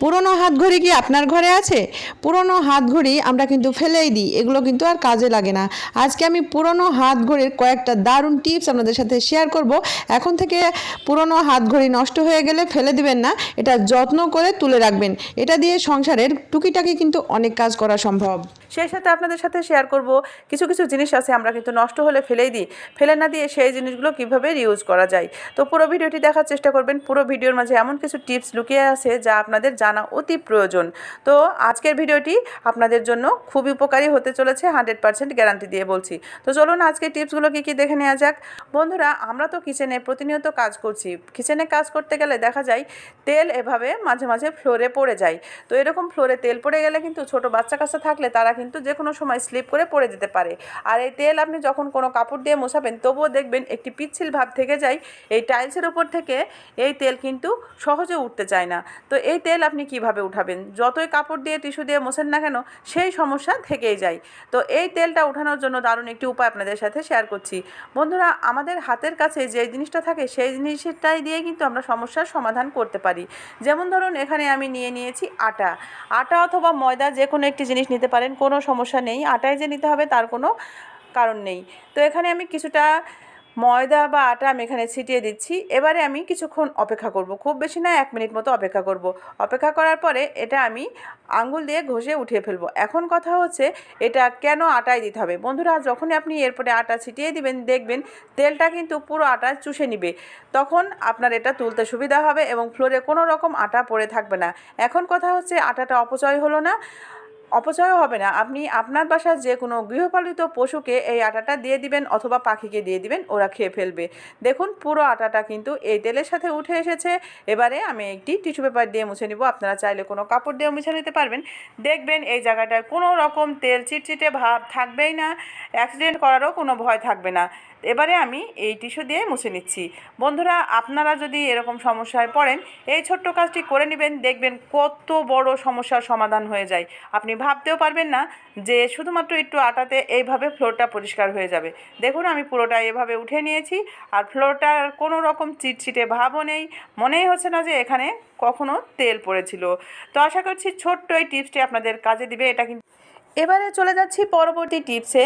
পুরনো হাতঘড়ি কি আপনার ঘরে আছে? পুরনো হাতঘড়ি আমরা কিন্তু ফেলেই দিই, এগুলো কিন্তু আর কাজে লাগে না। আজকে আমি পুরনো হাত ঘড়ির কয়েকটা দারুণ টিপস আপনাদের সাথে শেয়ার করব। এখন থেকে পুরনো হাত ঘড়ি নষ্ট হয়ে গেলে ফেলে দিবেন না, এটা যত্ন করে তুলে রাখবেন। এটা দিয়ে সংসারের টুকিটাকি কিন্তু অনেক কাজ করা সম্ভব। সেই সাথে আপনাদের সাথে শেয়ার করব। কিছু কিছু জিনিস আছে, আমরা কিন্তু নষ্ট হলে ফেলেই দিই। ফেলে না দিয়ে সেই জিনিসগুলো কীভাবে রিউজ করা যায়? তো পুরো ভিডিওটি দেখার চেষ্টা করবেন। পুরো ভিডিওর মাঝে এমন কিছু টিপস লুকিয়ে আছে, যা আপনাদের জানা অতি প্রয়োজন। তো আজকের ভিডিওটি আপনাদের জন্য খুবই উপকারী হতে চলেছে হান্ড্রেড পার্সেন্ট গ্যারান্টি দিয়ে বলছি। তো চলুন আজকের টিপসগুলো কী কী দেখে নেওয়া যাক। বন্ধুরা, আমরা তো কিচেনে প্রতিনিয়ত কাজ করছি। কিচেনে কাজ করতে গেলে দেখা যায়, তেল এভাবে মাঝে মাঝে ফ্লোরে পড়ে যায়। তো এরকম ফ্লোরে তেল পড়ে গেলে কিন্তু ছোট বাচ্চা কাচ্চা থাকলে তারা কিন্তু যে কোনো সময় স্লিপ করে পড়ে যেতে পারে। আর এই তেল আপনি যখন কোনো কাপড় দিয়ে মোছাবেন, তবুও দেখবেন একটি পিচ্ছিল ভাব থেকে যায়, এই টাইলসের ওপর থেকে এই তেল কিন্তু সহজে উঠতে চায় না। তো এই তেল আপনি কীভাবে উঠাবেন? যতই কাপড় দিয়ে টিস্যু দিয়ে মোছেন না কেন, সেই সমস্যা থেকেই যায়। তো এই তেলটা উঠানোর জন্য দারুণ একটি উপায় আপনাদের সাথে শেয়ার করছি। বন্ধুরা, আমাদের হাতের কাছে যে জিনিসটা থাকে, সেই জিনিসটাই দিয়ে কিন্তু আমরা সমস্যার সমাধান করতে পারি। যেমন ধরুন, এখানে আমি নিয়ে নিয়েছি আটা। আটা অথবা ময়দা যে কোনো একটি জিনিস নিতে পারেন কোনো সমস্যা নেই, আটাই যে নিতে হবে তার কোনো কারণ নেই। তো এখানে আমি কিছুটা ময়দা বা আটা আমি এখানে ছিটিয়ে দিচ্ছি। এবারে আমি কিছুক্ষণ অপেক্ষা করব, খুব বেশি না এক মিনিট মতো অপেক্ষা করব। অপেক্ষা করার পরে এটা আমি আঙ্গুল দিয়ে ঘষে উঠিয়ে ফেলব। এখন কথা হচ্ছে এটা কেন আটায় দিতে হবে? বন্ধুরা, যখনই আপনি এরপরে আটা ছিটিয়ে দিবেন, দেখবেন তেলটা কিন্তু পুরো আটা চুষে নিবে। তখন আপনার এটা তুলতে সুবিধা হবে এবং ফ্লোরে কোনো রকম আটা পড়ে থাকবে না। এখন কথা হচ্ছে আটাটা অপচয় হলো না। অপচয়ও হবে না। আপনি আপনার বাসার যে কোনো গৃহপালিত পশুকে এই আটাটা দিয়ে দিবেন অথবা পাখিকে দিয়ে দিবেন, ওরা খেয়ে ফেলবে। দেখুন, পুরো আটাটা কিন্তু এই তেলের সাথে উঠে এসেছে। এবারে আমি একটি টিস্যু পেপার দিয়ে মুছে নিব। আপনারা চাইলে কোনো কাপড় দিয়ে মুছে নিতে পারবেন। দেখবেন এই জায়গাটায় কোনো রকম তেল, চিটচিটে ভাব থাকবেই না। অ্যাক্সিডেন্ট করারও কোনো ভয় থাকবে না। এবারে আমি এই টিস্যু দিয়ে মুছে নিচ্ছি। বন্ধুরা, আপনারা যদি এরকম সমস্যায় পড়েন, এই ছোট্ট কাজটি করে নেবেন, দেখবেন কত বড় সমস্যার সমাধান হয়ে যায়। আপনি ভাবতেও পারবেন না যে শুধুমাত্র একটু আটাতে এইভাবে ফ্লোরটা পরিষ্কার হয়ে যাবে। দেখুন, আমি পুরোটা এভাবে উঠে নিয়েছি আর ফ্লোরটার কোনো রকম চিটচিটে ভাবও নেই। মনেই হচ্ছে না যে এখানে কখনো তেল পড়েছিল। তো আশা করছি ছোট্ট এই টিপসটি আপনাদের কাজে দিবে। এটা কিন্তু এবারে চলে যাচ্ছি পরবর্তী টিপসে।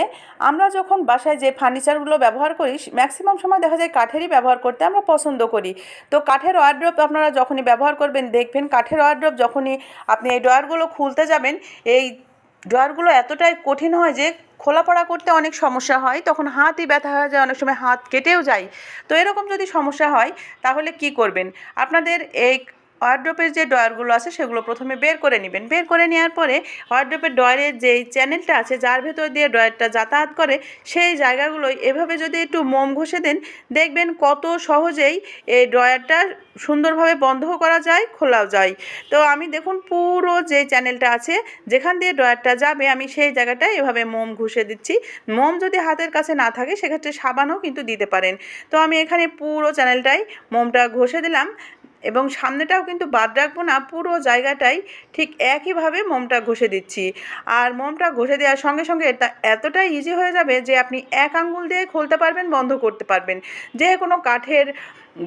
আমরা যখন বাসায় যে ফার্নিচারগুলো ব্যবহার করি ম্যাক্সিমাম সময় দেখা যায় কাঠেরই ব্যবহার করতে আমরা পছন্দ করি। তো কাঠের ওয়ার্ড্রপ আপনারা যখনই ব্যবহার করবেন, দেখবেন কাঠের ওয়ার্ড্রপ যখনই আপনি এই ড্রয়ারগুলো খুলতে যাবেন, এই ড্রয়ারগুলো এতটাই কঠিন হয় যে খোলা পড়া করতে অনেক সমস্যা হয়। তখন হাতই ব্যথা হয়ে যায়, অনেক সময় হাত কেটেও যায়। তো এরকম যদি সমস্যা হয়, তাহলে কি করবেন? আপনাদের এই ওয়ার্ড্রপের যে ডয়ারগুলো আছে সেগুলো প্রথমে বের করে নেবেন। বের করে নেওয়ার পরে ওয়ার্ড্রপের ডয়ারের যেই চ্যানেলটা আছে, যার ভেতর দিয়ে ডয়ারটা যাতায়াত করে, সেই জায়গাগুলোই এভাবে যদি একটু মোম ঘষে দেন, দেখবেন কত সহজেই এই ডয়ারটা সুন্দরভাবে বন্ধও করা যায়, খোলাও যায়। তো আমি দেখুন পুরো যে চ্যানেলটা আছে, যেখান দিয়ে ডয়ারটা যাবে, আমি সেই জায়গাটায় এভাবে মোম ঘষে দিচ্ছি। মোম যদি হাতের কাছে না থাকে, সেক্ষেত্রে সাবানও কিন্তু দিতে পারেন। তো আমি এখানে পুরো চ্যানেলটাই মোমটা ঘষে দিলাম। এবং সামনেটাও কিন্তু বাদ রাখব না, পুরো জায়গাটাই ঠিক একইভাবে মোমটা ঘষে দিচ্ছি। আর মোমটা ঘষে দেওয়ার সঙ্গে সঙ্গে এটা এতটাই ইজি হয়ে যাবে যে আপনি এক আঙ্গুল দিয়ে খুলতে পারবেন, বন্ধ করতে পারবেন। যে কোনো কাঠের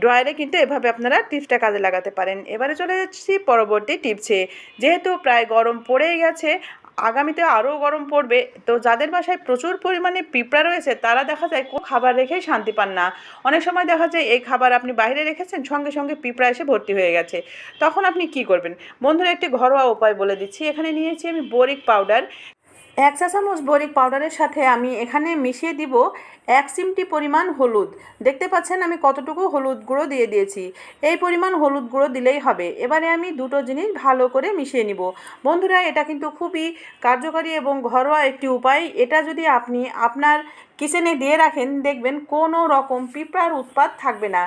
ড্রয়ারে কিন্তু এভাবে আপনারা টিপসটা কাজে লাগাতে পারেন। এবারে চলে যাচ্ছি পরবর্তী টিপসে। যেহেতু প্রায় গরম পড়েই গেছে আগামীতে আরও গরম পড়বে। তো যাদের বাসায় প্রচুর পরিমাণে পিঁপড়া রয়েছে, তারা দেখা যায় কোনো খাবার রেখেই শান্তি পান না। অনেক সময় দেখা যায় এই খাবার আপনি বাইরে রেখেছেন, সঙ্গে সঙ্গে পিঁপড়া এসে ভর্তি হয়ে গেছে। তখন আপনি কি করবেন? বন্ধুরা, একটি ঘরোয়া উপায় বলে দিচ্ছি। এখানে নিয়েছি আমি বোরিক পাউডার। এক চা চামচ বরিক পাউডারের সাথে আমি এখানে মিশিয়ে দিব এক চিমটি পরিমাণ হলুদ। দেখতে পাচ্ছেন আমি কতটুকু হলুদ গুঁড়ো দিয়ে দিয়েছি। এই পরিমাণ হলুদ গুঁড়ো দিলেই হবে। এবারে আমি দুটো জিনিস ভালো করে মিশিয়ে নিব। বন্ধুরা, এটা কিন্তু খুবই কার্যকারী এবং ঘরোয়া একটি উপায়। এটা যদি আপনি আপনার কিচেনে দিয়ে রাখেন, দেখবেন কোনো রকম পিঁপড়ার উৎপাত থাকবে না।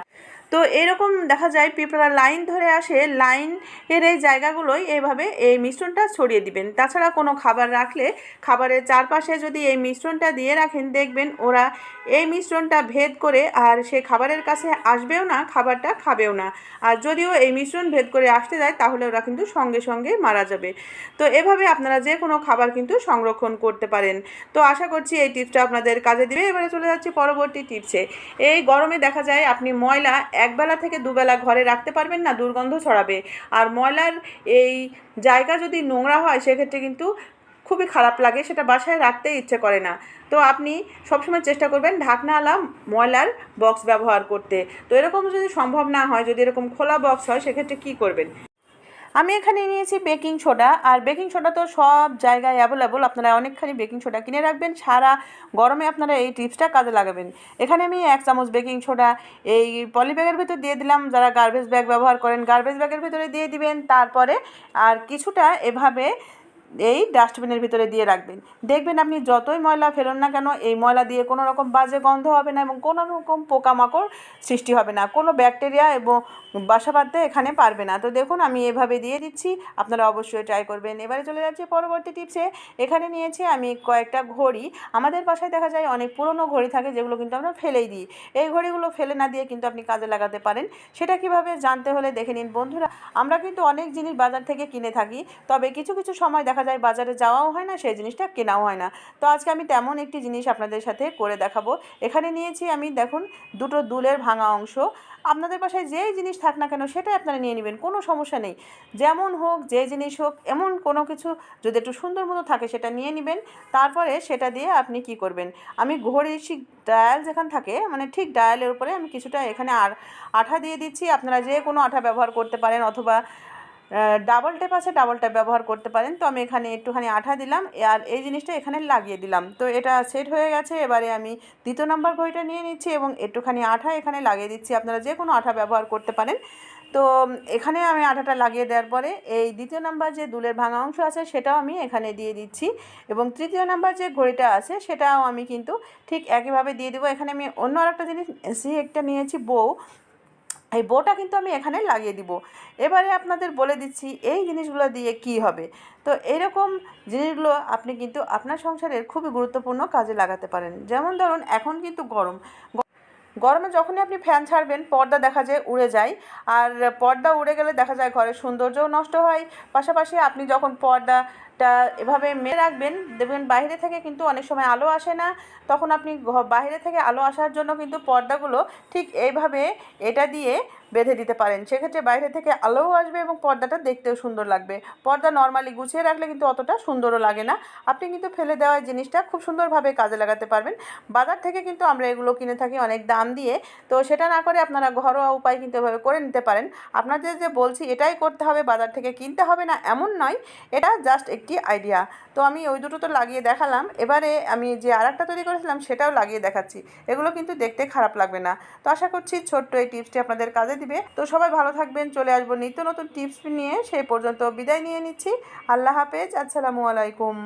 তো এরকম দেখা যায় পিঁপড়া লাইন ধরে আসে, লাইন এর এই জায়গাগুলোই এভাবে এই মিশ্রণটা ছড়িয়ে দিবেন। তাছাড়া কোনো খাবার রাখলে খাবারের চারপাশে যদি এই মিশ্রণটা দিয়ে রাখেন, দেখবেন ওরা এই মিশ্রণটা ভেদ করে আর সে খাবারের কাছে আসবেও না, খাবারটা খাবেও না। আর যদিও এই মিশ্রণ ভেদ করে আসতে যায়, তাহলে ওরা কিন্তু সঙ্গে সঙ্গে মারা যাবে। তো এভাবে আপনারা যে কোনো খাবার কিন্তু সংরক্ষণ করতে পারেন। তো আশা করছি এই টিপসটা আপনাদের কাজে দিবে। এবারে চলে যাচ্ছি পরবর্তী টিপসে। এই গরমে দেখা যায় আপনি ময়লা একবেলা থেকে দুবেলা ঘরে রাখতে পারবেন না, দুর্গন্ধ ছড়াবে। আর ময়লার এই জায়গা যদি নোংরা হয়, সেক্ষেত্রে কিন্তু খুবই খারাপ লাগে, সেটা বাসায় রাখতে ইচ্ছে করে না। তো আপনি সবসময় চেষ্টা করবেন ঢাকনাওয়ালা ময়লার বক্স ব্যবহার করতে। তো এরকম যদি সম্ভব না হয়, যদি এরকম খোলা বক্স হয়, সেক্ষেত্রে কী করবেন? আমি এখানে নিয়েছি বেকিং সোডা, আর বেকিং সোডা তো সব জায়গায় অ্যাভেলেবল আপনারা অনেকখানি বেকিং সোডা কিনে রাখবেন, সারা গরমে আপনারা এই টিপসটা কাজে লাগাবেন। এখানে আমি এক চামচ বেকিং সোডা, এই পলিব্যাগের ভিতর দিয়ে দিলাম, যারা গার্বেজ ব্যাগ ব্যবহার করেন গার্বেজ ব্যাগের ভিতরে দিয়ে দিবেন। তারপরে আর কিছুটা এভাবে এই ডাস্টবিনের ভিতরে দিয়ে রাখবেন। দেখবেন আপনি যতই ময়লা ফেলুন না কেন, এই ময়লা দিয়ে কোনো রকম বাজে গন্ধ হবে না এবং কোনো রকম পোকামাকড় সৃষ্টি হবে না। কোনো ব্যাকটেরিয়া এবং বাসা বাঁধতে এখানে পারবে না। তো দেখুন, আমি এভাবে দিয়ে দিচ্ছি। আপনারা অবশ্যই ট্রাই করবেন। এবারে চলে যাচ্ছি পরবর্তী টিপসে এখানে নিয়েছি আমি কয়েকটা ঘড়ি। আমাদের বাসায় দেখা যায় অনেক পুরনো ঘড়ি থাকে যেগুলো কিন্তু আমরা ফেলেই দিই। এই ঘড়িগুলো ফেলে না দিয়ে কিন্তু আপনি কাজে লাগাতে পারেন। সেটা কীভাবে জানতে হলে দেখে নিন। বন্ধুরা, আমরা কিন্তু অনেক জিনিস বাজার থেকে কিনে থাকি, তবে কিছু কিছু সময় দেখা যায় বাজারে যাওয়াও হয় না, সেই জিনিসটা কেনাও হয় না। তো আজকে আমি তেমন একটি জিনিস আপনাদের সাথে করে দেখাবো। এখানে নিয়েছি আমি দেখুন দুটো দুলের ভাঙা অংশ। আপনাদের বাসায় যেই জিনিস থাক না কেন সেটাই আপনারা নিয়ে নেবেন, কোনো সমস্যা নেই। যেমন হোক, যে জিনিস হোক, এমন কোনো কিছু যদি একটু সুন্দর মতো থাকে সেটা নিয়ে নেবেন। তারপরে সেটা দিয়ে আপনি কি করবেন? আমি ঘড়ি ঠিক ডায়াল যেখানে থাকে মানে ঠিক ডায়ালের উপরে আমি কিছুটা এখানে আর আঠা দিয়ে দিচ্ছি। আপনারা যে কোনো আঠা ব্যবহার করতে পারেন অথবা ডাবল টেপ আছে ডাবল টেপ ব্যবহার করতে পারেন। তো আমি এখানে একটুখানি আঠা দিলাম, আর এই জিনিসটা এখানে লাগিয়ে দিলাম। তো এটা সেট হয়ে গেছে, এবারে আমি দ্বিতীয় নাম্বার ঘড়িটা নিয়ে নিচ্ছি এবং একটুখানি আঠা এখানে লাগিয়ে দিচ্ছি। আপনারা যে কোনো আঠা ব্যবহার করতে পারেন। তো এখানে আমি আঠাটা লাগিয়ে দেওয়ার পরে এই দ্বিতীয় নাম্বার যে দুলের ভাঙা অংশ আছে, সেটাও আমি এখানে দিয়ে দিচ্ছি। এবং তৃতীয় নাম্বার যে ঘড়িটা আছে, সেটাও আমি কিন্তু ঠিক একইভাবে দিয়ে দেবো। এখানে আমি অন্য আরেকটা জিনিস সি একটা নিয়েছি বউ। এই বোটা কিন্তু আমি এখানে লাগিয়ে দিব। এবারে আপনাদের বলে দিচ্ছি, এই জিনিসগুলো দিয়ে কি হবে? তো এরকম জিনিসগুলো আপনি কিন্তু আপনার সংসারের খুবই গুরুত্বপূর্ণ কাজে লাগাতে পারেন। যেমন ধরুন, এখন কিন্তু গরম। গরমে যখনই আপনি ফ্যান ছাড়বেন, পর্দা দেখা যায় উড়ে যায়। আর পর্দা উড়ে গেলে দেখা যায় ঘরের সৌন্দর্যও নষ্ট হয়। পাশাপাশি আপনি যখন পর্দাটা এভাবে মেরে রাখবেন। দেখবেন বাইরে থেকে কিন্তু অনেক সময় আলো আসে না। তখন আপনি বাইরে থেকে আলো আসার জন্য কিন্তু পর্দাগুলো ঠিক এইভাবে এটা দিয়ে বেঁধে দিতে পারেন। সেক্ষেত্রে বাইরে থেকে আলোও আসবে এবং পর্দাটা দেখতেও সুন্দর লাগবে। পর্দা নর্মালি গুছিয়ে রাখলে কিন্তু অতটা সুন্দরও লাগে না। আপনি কিন্তু ফেলে দেওয়া জিনিসটা খুব সুন্দরভাবে কাজে লাগাতে পারবেন। বাজার থেকে কিন্তু আমরা এগুলো কিনে থাকি অনেক দাম দিয়ে। তো সেটা না করে আপনারা ঘরোয়া উপায় কিন্তু এভাবে করে নিতে পারেন। আপনাদের যে বলছি, এটাই করতে হবে। বাজার থেকে কিনতে হবে না, এমন নয়। এটা জাস্ট একটি আইডিয়া তো আমি ওই দুটো তো লাগিয়ে দেখালাম। এবারে আমি যে আর তৈরি করেছিলাম, সেটাও লাগিয়ে দেখাচ্ছি। এগুলো কিন্তু দেখতে খারাপ লাগবে না। তো আশা করছি ছোট্ট এই টিপসটি আপনাদের কাজে দিবে। তো সবাই ভালো থাকবেন, চলে আসব নিত্য নতুন টিপস নিয়ে। সেই পর্যন্ত বিদায় নিয়ে নিচ্ছি। আল্লাহ হাফেজ, আসসালামু আলাইকুম।